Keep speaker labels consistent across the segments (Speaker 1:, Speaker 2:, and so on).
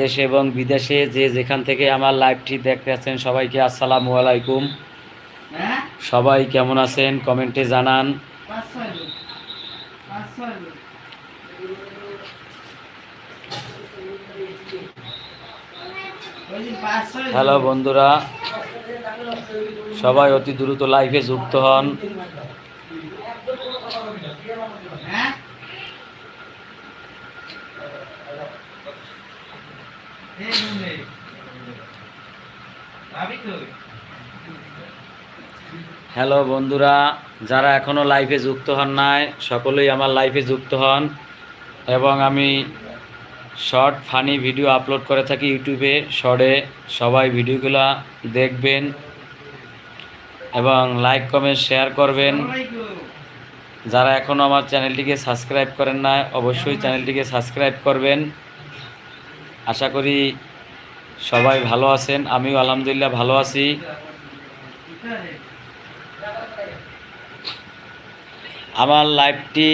Speaker 1: দেশে এবং বিদেশে যে যেখান থেকে আমার লাইভটি দেখতে আছেন, সবাইকে আসসালামু আলাইকুম। সবাই কেমন আছেন? কমেন্টে জানান। হ্যালো বন্ধুরা, সবাই অতি দ্রুত লাইভে যুক্ত হন
Speaker 2: হ্যাঁ এই রুমে ভাবি কই
Speaker 1: হ্যালো বন্ধুরা, যারা এখনও লাইভে যুক্ত হন নাই, সকলেই আমার লাইভে যুক্ত হন এবং আমি শর্ট ফানি ভিডিও আপলোড করে থাকি ইউটিউবে শর্টে সবাই ভিডিওগুলো দেখবেন এবং লাইক কমেন্ট শেয়ার করবেন। যারা এখনও আমার চ্যানেলটিকে সাবস্ক্রাইব করেন না অবশ্যই চ্যানেলটিকে সাবস্ক্রাইব করবেন। আশা করি সবাই ভালো আছেন। আমিও আলহামদুলিল্লাহ ভালো আছি। আমার লাইভটি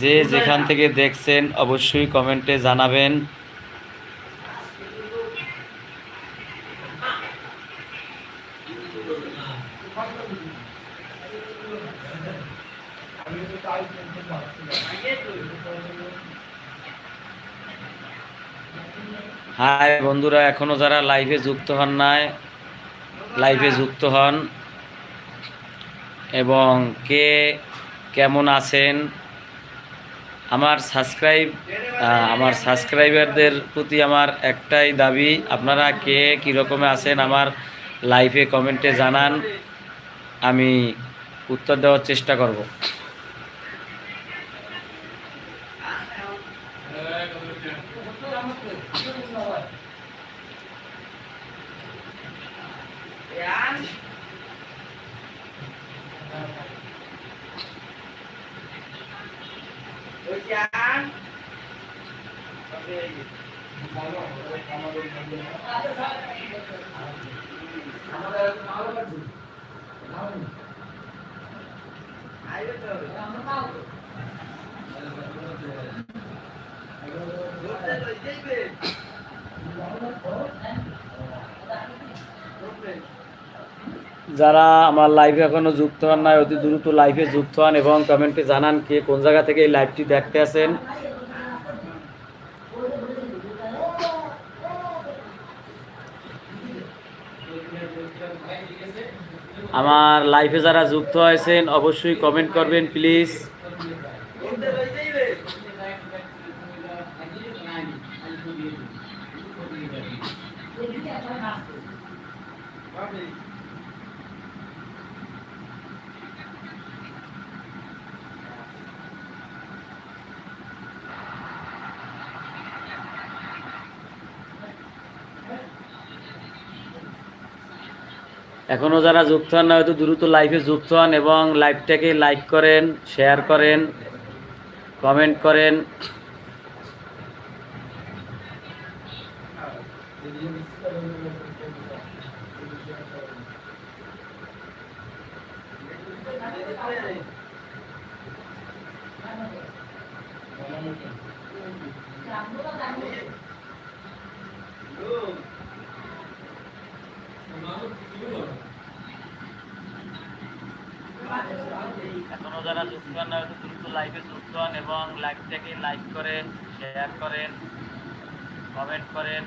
Speaker 1: যে যেখান থেকে দেখছেন অবশ্যই কমেন্টে জানাবেন। হাই বন্ধুরা এখনও যারা লাইভে যুক্ত হন নাই লাইভে যুক্ত হন। এবং কে কেমন আছেন? আমার সাবস্ক্রাইব আমার সাবস্ক্রাইবারদের প্রতি আমার একটাই দাবি, আপনারা কে কী রকমে আছেন আমার লাইভে কমেন্টে জানান। আমি উত্তর দেওয়ার চেষ্টা করব। যারা আমার লাইভে এখনও যুক্ত হন নাই, অতি দ্রুত লাইভে যুক্ত হন এবং কমেন্টে জানান কে কোন জায়গা থেকে এই লাইভটি দেখতে আছেন আমার লাইফে যারা যুক্ত হয়েছেন অবশ্যই কমেন্ট করবেন প্লিজ এখনও যারা যুক্ত হন না, হয়তো দ্রুত লাইভে যুক্ত হন এবং লাইভটাকে লাইক করেন শেয়ার করেন কমেন্ট করেন। হন না হয়তো দ্রুত লাইভে যুক্ত হন এবং লাইভটাকে লাইক করেন শেয়ার করেন কমেন্ট করেন।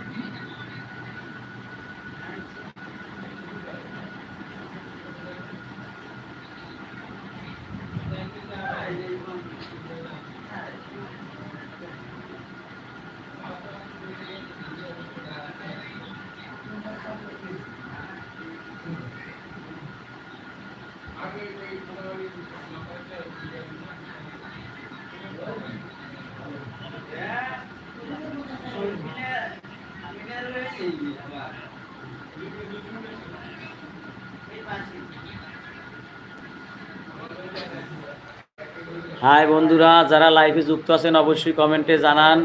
Speaker 1: হাই বন্ধুরা, যারা লাইভে যুক্ত আছেন অবশ্যই কমেন্টে জানান।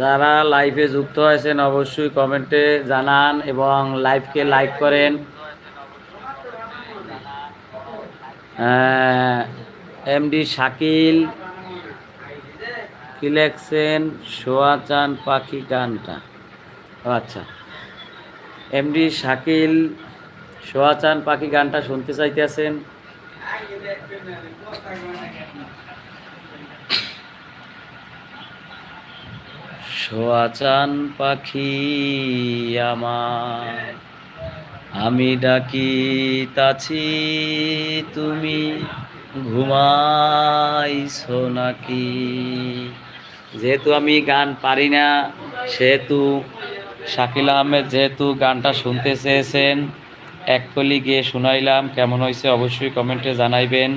Speaker 1: যারা লাইভে যুক্ত হয়েছেন অবশ্যই কমেন্টে জানান এবং লাইভকে লাইক করেন। এমডি শাকিল কি লেখছেন পাখি, গানটা। আচ্ছা। এমডি শাকিল সোয়াচান পাখি গানটা শুনতে চাইতেছেন।
Speaker 2: আগে দেখবেন না কথা মানে
Speaker 1: সোয়াচান পাখি আমার, আমি ডাকিতাছি, তুমি ঘুমাইছো নাকি? যেহেতু আমি গান পারি না, সেহেতু শাকিল আহমেদ যেহেতু গানটা শুনতে চেয়েছেন, এক কলি গিয়ে শুনাইলাম, কেমন হয়েছে অবশ্যই কমেন্টে জানাইবেন।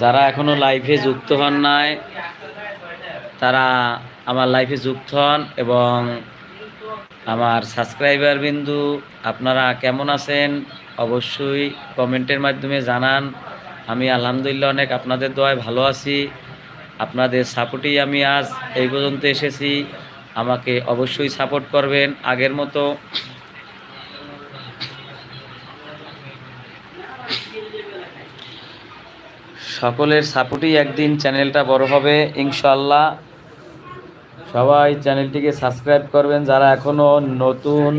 Speaker 1: যারা এখনও লাইভে যুক্ত হন নাই, তারা আমার লাইফে যুক্ত হন এবং আমার সাবস্ক্রাইবার বিন্দু, আপনারা কেমন আছেন অবশ্যই কমেন্টের মাধ্যমে জানান। আমি আলহামদুলিল্লাহ অনেক আপনাদের দোয়ায় ভালো আছি। আপনাদের সাপোর্টেই আমি আজ এই পর্যন্ত এসেছি। আমাকে অবশ্যই সাপোর্ট করবেন। আগের মতো সকলের সাপোর্টেই একদিন চ্যানেলটা বড় হবে ইনশাল্লাহ সবাই চ্যানেলটিকে সাবস্ক্রাইব করবেন। যারা এখনও নতুন,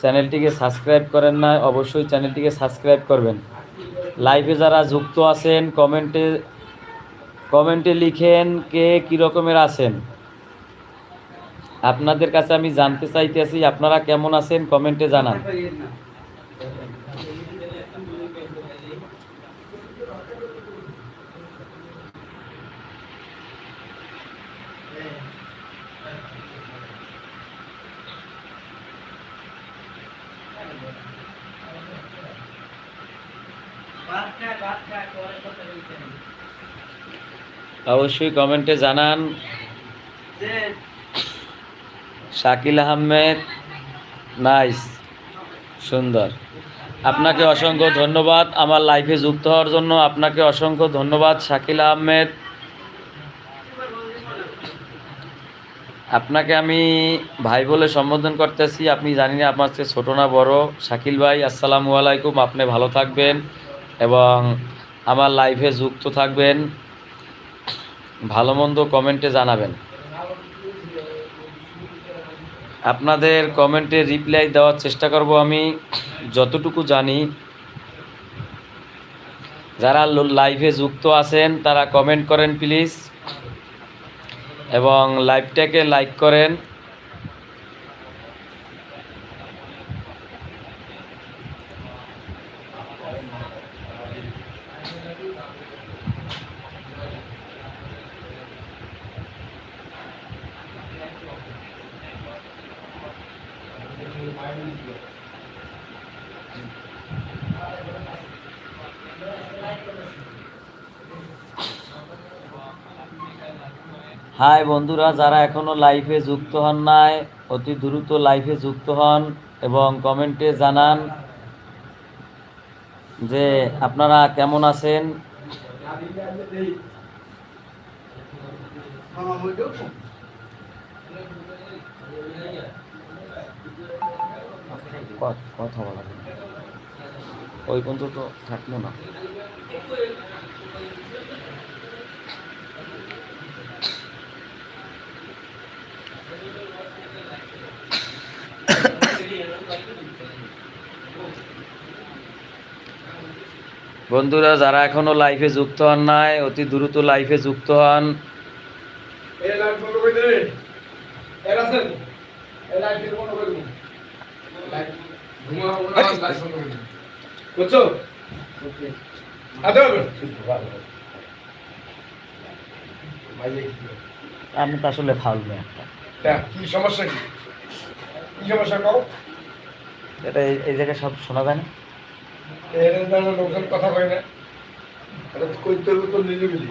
Speaker 1: চ্যানেলটিকে সাবস্ক্রাইব করেন না, অবশ্যই চ্যানেলটিকে সাবস্ক্রাইব করবেন। লাইভে যারা যুক্ত আছেন, কমেন্টে কমেন্টে লিখেন কে কী রকমের আছেন। আপনাদের কাছে আমি জানতে চাইতেছি আপনারা কেমন আছেন? কমেন্টে জানান। অবশ্যই কমেন্টে জানান। শাকিল আহমেদ নাইস সুন্দর। আপনাকে অসংখ্য ধন্যবাদ আমার লাইফে যুক্ত হওয়ার জন্য। আপনাকে অসংখ্য ধন্যবাদ শাকিল আহমেদ। আপনাকে আমি ভাই বলে সম্বোধন করতেছি। আপনি জানি না আপনার চেয়ে ছোটো না বড়। শাকিল ভাই, আসসালামু আলাইকুম। আপনি ভালো থাকবেন এবং আমার লাইফে যুক্ত থাকবেন। ভালো মন্দ কমেন্টে জানাবেন। আপনাদের কমেন্টে রিপ্লাই দেওয়ার চেষ্টা করব আমি। যতটুকু জানি, যারা লাইভে যুক্ত আছেন, তারা কমেন্ট করেন প্লিজ এবং লাইভটাকে লাইক করেন। হাই বন্ধুরা, যারা এখনও লাইভে যুক্ত হন নাই, অতি দ্রুত লাইভে যুক্ত হন এবং কমেন্টে জানান যে আপনারা কেমন আছেন। কথা বলা ওই পর্যন্ত থাকল না। বন্ধুরা যারা এখনও লাইফে যুক্ত হন নাই অতি দ্রুত লাইফে যুক্ত হন। আমি তো আসলে ফাউল মেয়ে একটা।
Speaker 3: কি সমস্যা কি? সমস্যা
Speaker 1: এটা এই- এই জায়গায় সব শোনা যায় না?
Speaker 3: এর দাঁড়ানো লোকজন কথা কয় না। এটা তো কইতে হবে তো নিজে বুঝি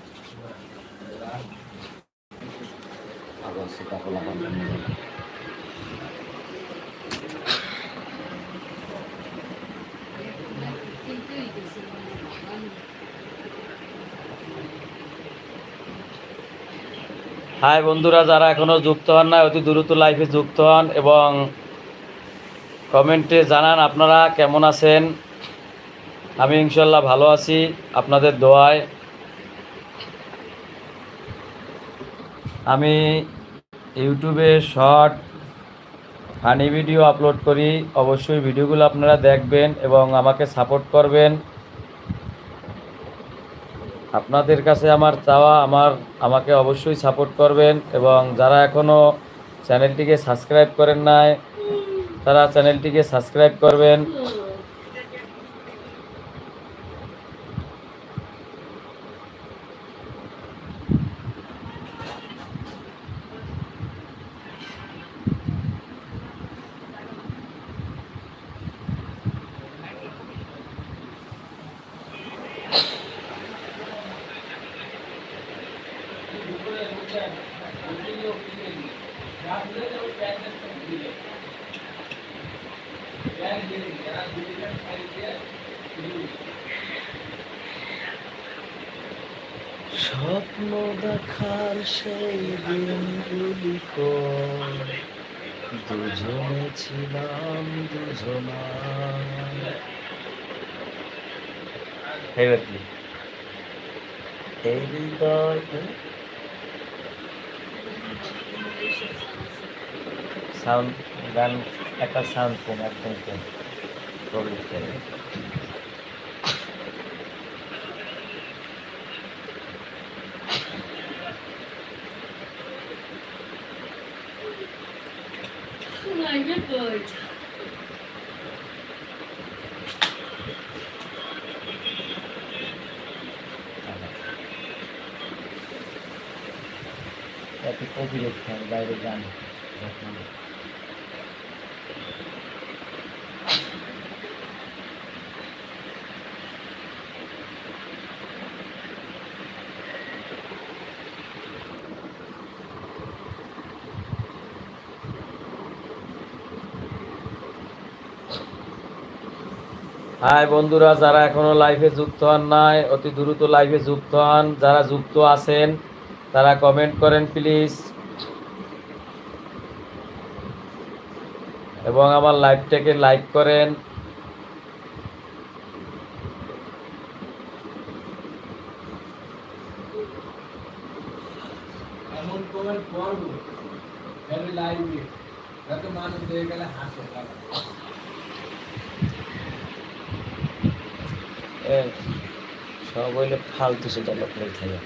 Speaker 1: হবে না। হাই বন্ধুরা, যারা এখনও যুক্ত হন না অতি দ্রুত লাইফে যুক্ত হন এবং কমেন্টে জানান আপনারা কেমন আছেন আমি ইনশাল্লাহ ভালো আছি, আপনাদের দোয়ায় আমি ইউটিউবে শর্ট, ফানি ভিডিও আপলোড করি। অবশ্যই ভিডিওগুলো আপনারা দেখবেন এবং আমাকে সাপোর্ট করবেন। আপনাদের কাছে আমার চাওয়া, আমার, আমাকে অবশ্যই সাপোর্ট করবেন এবং যারা এখনও চ্যানেলটিকে সাবস্ক্রাইব করেন নাই, তারা চ্যানেলটিকে সাবস্ক্রাইব করবেন। স্বপ্ন দেখার সেই দিনগুলি দুজনে ছিলাম দুজনা। হৃদয় সাউন্ড গান একটা সাউন্ড কম একদম কম প্রবলেম এত কপি বাইরে গান হাই বন্ধুরা, যারা এখনও লাইফে যুক্ত হন নাই, অতি দ্রুত লাইফে যুক্ত হন। যারা যুক্ত আছেন তারা কমেন্ট করেন প্লিজ এবং আমার লাইভটাকে লাইক করেন। সব হইলে ফালতু সেটা লোক থাকে।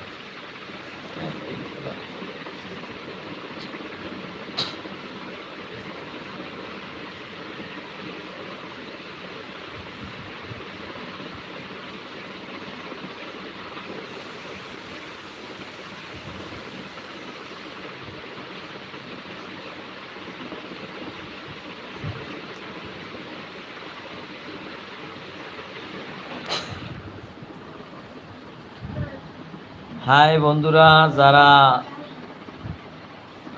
Speaker 1: হাই বন্ধুরা, যারা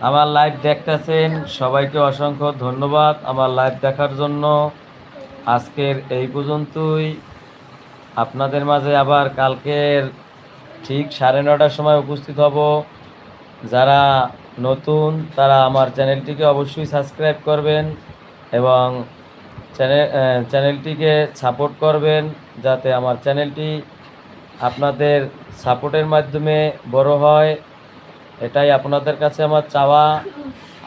Speaker 1: আমার লাইভ দেখতেছেন, সবাইকে অসংখ্য ধন্যবাদ আমার লাইভ দেখার জন্য। আজকের এই পর্যন্তই। আপনাদের মাঝে আবার কালকের ঠিক সাড়ে নটার সময় উপস্থিত হব। যারা নতুন, তারা আমার চ্যানেলটিকে অবশ্যই সাবস্ক্রাইব করবেন এবং চ্যানেল চ্যানেলটিকে সাপোর্ট করবেন যাতে আমার চ্যানেলটি আপনাদের সাপোর্টের মাধ্যমে বড় হয়, এটাই আপনাদের কাছে আমার চাওয়া।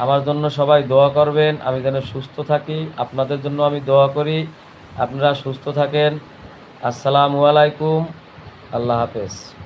Speaker 1: আমার জন্য সবাই দোয়া করবেন, আমি যেন সুস্থ থাকি। আপনাদের জন্য আমি দোয়া করি, আপনারা সুস্থ থাকেন। আসসালামু আলাইকুম, আল্লাহ হাফেজ।